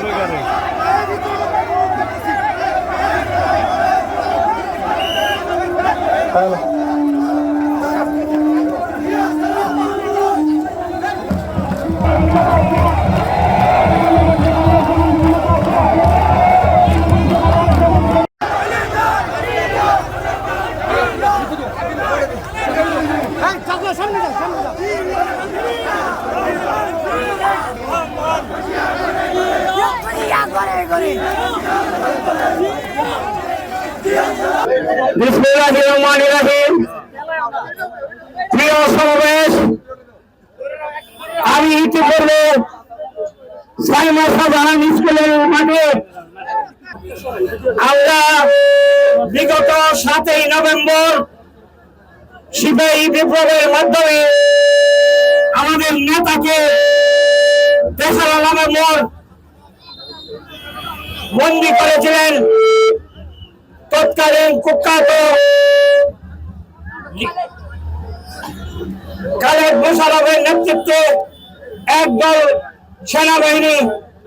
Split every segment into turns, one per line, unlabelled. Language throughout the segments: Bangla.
যাবে গাড়ি
বিসমিল্লাহির রহমানির রহিম প্রিয় সমাবেশ, আমি ইতিপূর্বে সাইমা সাধারণ স্কুলের মাঠে আমরা বিগত সাতই নভেম্বর সিপাহী বিপ্লবের মাধ্যমে আমাদের নেতাকে আলামে মোড় বন্দি করেছিলেন। তৎকালীন কুখ্যাত খালেদ মোশারফের নেতৃত্বে একদল সেনাবাহিনী,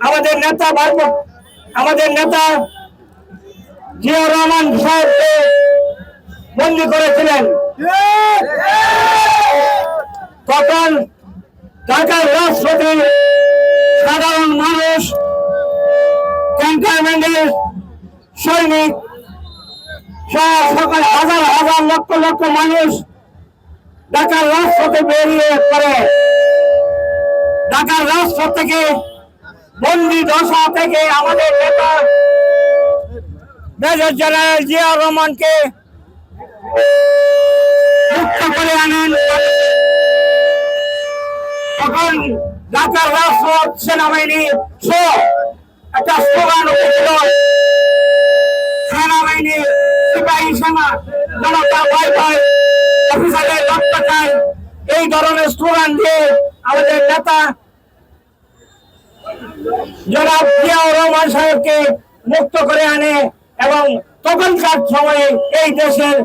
আমাদের নেতা আমাদের নেতা জিয়া রহমান সাহেবকে বন্দি করেছিলেন। তখন ঢাকার রাষ্ট্রপতি সাধারণ মানুষ ক্যান্টনমেন্টের সৈনিক সকল হাজার হাজার লক্ষ লক্ষ মানুষ ঢাকার রাজপথে বেরিয়ে পড়ে। ঢাকার রাজপথ থেকে, বন্দি দশা থেকে আমাদের নেতা মেজর জেনারেল জিয়া রহমানকে মুক্ত করে আনেন। তখন ঢাকার রাজপথ সেনাবাহিনী সহ একটা স্লোগান সিপাহী সেনা, জনতা অফিসারের রক্ত এই ধরনের স্লোগান দিয়ে আমাদের নেতা জনাব রহমান সাহেবকে মুক্ত করে আনে এবং তখনকার সময়ে এই দেশের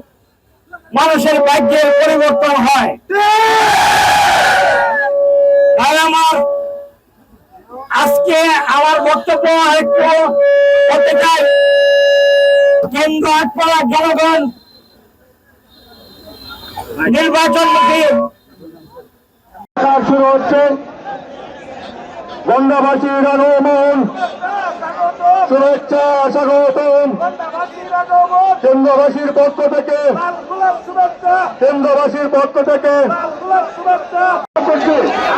মানুষের ভাগ্যের পরিবর্তন হয়। আমার বক্তব্য একটু করতে চাই। কেন্দ্র আটপাড়ার জনগণ নির্বাচনমুখী
শুরু হচ্ছে। বন্দাবাসীর আগমন শুভেচ্ছা স্বাগতম কেন্দ্রবাসীর পক্ষ থেকে কেন্দ্রবাসীর পক্ষ থেকে।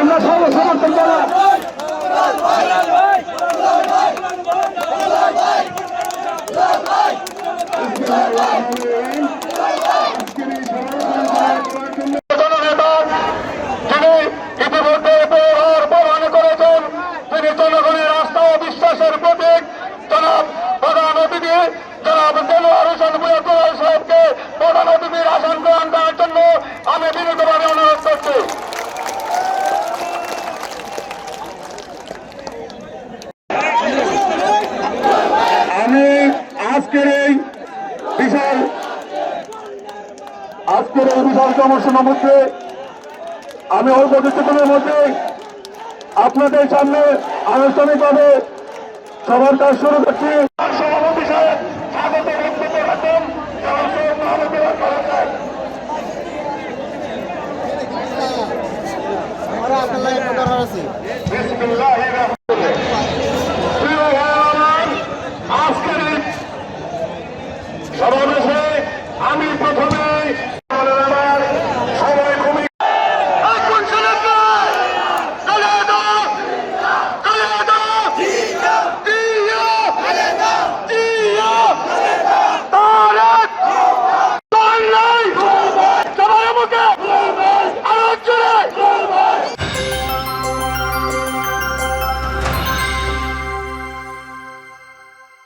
আমরা সর্ব সমর্থন আজকের এই বিশাল আজকের এই বিশাল সমস্যার মধ্যে আমি অল্প কিছুক্ষণের মধ্যে আপনাদের সামনে আনুষ্ঠানিকভাবে সবার কাজ শুরু করছি সভাপতি সাহেব স্বাগত বক্তব্য রাখেন জনাব মাহমুদুর রহমান সাহেব। বিসমিল্লাহ